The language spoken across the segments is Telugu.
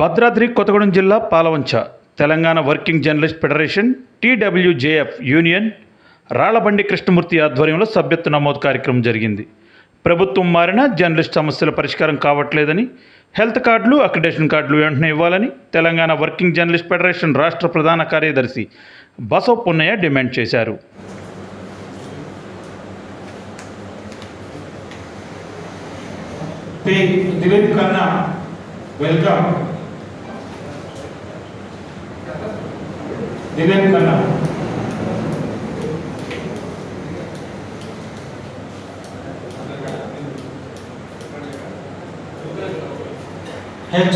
భద్రాద్రి కొత్తగూడెం జిల్లా Paloncha. Telangana working journalist federation TWJF union Rallabandi Krishnamurthy ఆధ్వర్యంలో సభ్యత్వ నమోదు కార్యక్రమం జరిగింది. ప్రభుత్వం మారినా జర్నలిస్ట్ సమస్యల పరిష్కారం కావట్లేదని హెల్త్ కార్డులు అక్రిడేషన్ కార్డులు వెంటనే ఇవ్వాలని తెలంగాణ వర్కింగ్ జర్నలిస్ట్ ఫెడరేషన్ రాష్ట్ర ప్రధాన కార్యదర్శి బసవ పున్నయ్య డిమాండ్ చేశారు. Shri welcome. Vivek Kala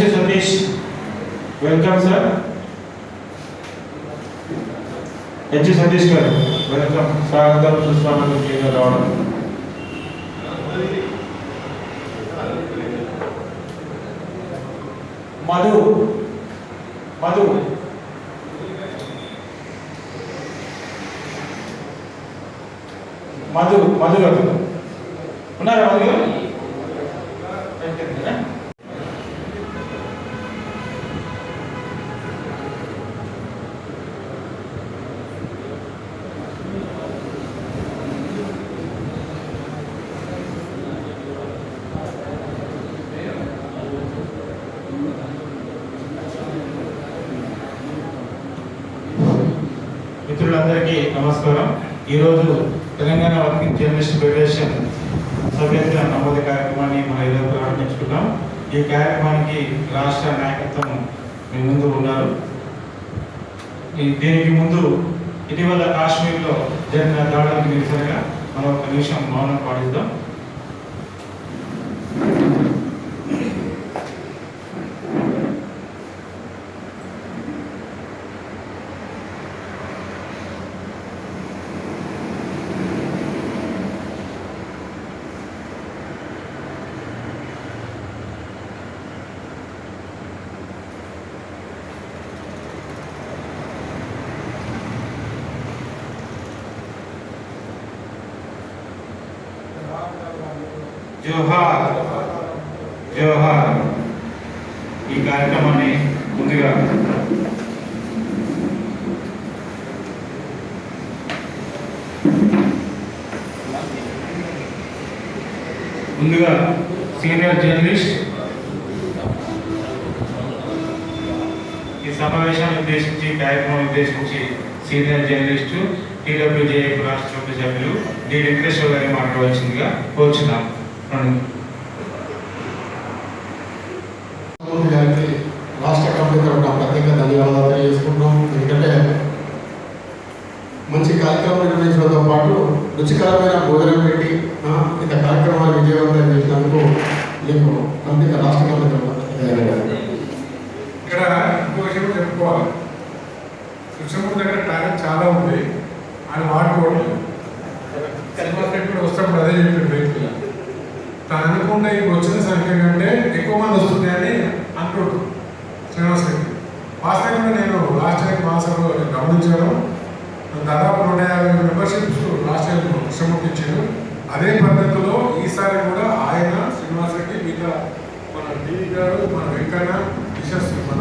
Satish welcome sir हेच सतीश सर वेलकम स्वागत सुस्वागत मधु मधु మధు మధు గారు ఉన్నారా మధు గారు మిత్రులందరికీ నమస్కారం ఈరోజు తెలంగాణ వర్కింగ్ జర్నలిస్ట్ ఫెడరేషన్ సభ్యత్వ నమోదు కార్యక్రమాన్ని మనం ఈరోజు ప్రారంభించుకున్నాం ఈ కార్యక్రమానికి రాష్ట్ర నాయకత్వం మీ ముందు ఉన్నారు. దీనికి ముందు ఇటీవల కాశ్మీర్లో జరిగిన దాడులకు నిరసనగా మనం ఒక నిమిషం మౌనం పాటిద్దాం. జోహార్ జోహార్ ఈ కార్యక్రమాన్ని ముందుగా ముందుగా సీనియర్ జర్నలిస్ట్ ఈ సమావేశాన్ని ఉద్దేశించి కార్యక్రమం ఉద్దేశించి సీనియర్ జర్నలిస్టు టీడబ్ల్యూజేఎఫ్ రాష్ట్ర సభ్యులు డి. వెంకటేశ్వర గారిని మాట్లాడవలసిందిగా కోరుచున్నాము. గారికి రాష్ట్ర కమిటీ తరఫున ప్రత్యేక ధన్యవాదాలు తెలియజేసుకుంటున్నాం. ఎందుకంటే మంచి కార్యక్రమం నిర్వహించడంతో పాటు రుచికరమైన భోజనం పెట్టి ఇంత కార్యక్రమాలు విజయవంతం చేసినందుకు మీకు కమిటీ రాష్ట్ర కమిటీ తరఫున ఇక్కడ ఇంకో విషయం చెప్పుకోవాలి. కృష్ణమూర్తి దగ్గర టాలెంట్ చాలా ఉంది. ఆయన వాడుకోవడం కలిపి సెట్ కూడా వస్తున్నప్పుడు అదే చెప్పాడు రైతులు తను అనుకున్న ఈ వచ్చిన సంఖ్య కంటే ఎక్కువ మంది వస్తుంది అని అంటుండు శ్రీనివాస్ రెడ్డి. వాస్తవంగా నేను లాస్ట్ టైం మాసంలో గమనించాను దాదాపు నూట యాభై మెంబర్షిప్స్ లాస్ట్ టైం కృష్ణమూర్తి అదే పద్ధతిలో ఈసారి కూడా ఆయన శ్రీనివాస్ రెడ్డి మిగతా మన టీవీ గారు మన వెంకన్న విశేష్ మన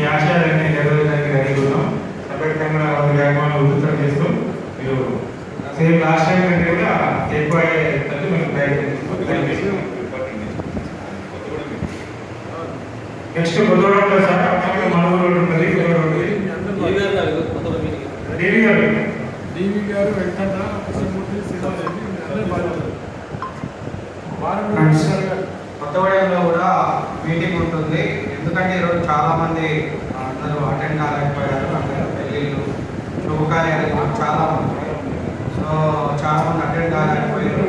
మీ ఆశయాలన్నీ నెరవేర్చడానికి రెడీగా ఉన్నాం. కార్యక్రమాలు ఉధృతం చేస్తూ మీరు సేమ్ లాస్ట్ టైం కంటే కూడా ఎక్కువ అయ్యేటట్టు మేము ప్రయత్నిస్తాం నెక్స్ట్ కొత్తగూడెంలో సార్ ఉంటుంది ఉంటుంది. దేవి గారు డివి గారు. వెంకన్న కృష్ణమూర్తి శ్రీనివాస్ రెడ్డి అందరూ బాధ్యత వారం కొత్తగూడెంలో కూడా మీటింగ్ ఉంటుంది. ఎందుకంటే ఈరోజు చాలామంది అందరూ అటెండ్ కాలేకపోయారు అందరూ పెళ్ళిళ్ళు శుభకార్యాలు చాలా ఉన్నాయి. సో చాలా మంది అటెండ్ కాలేకపోయారు.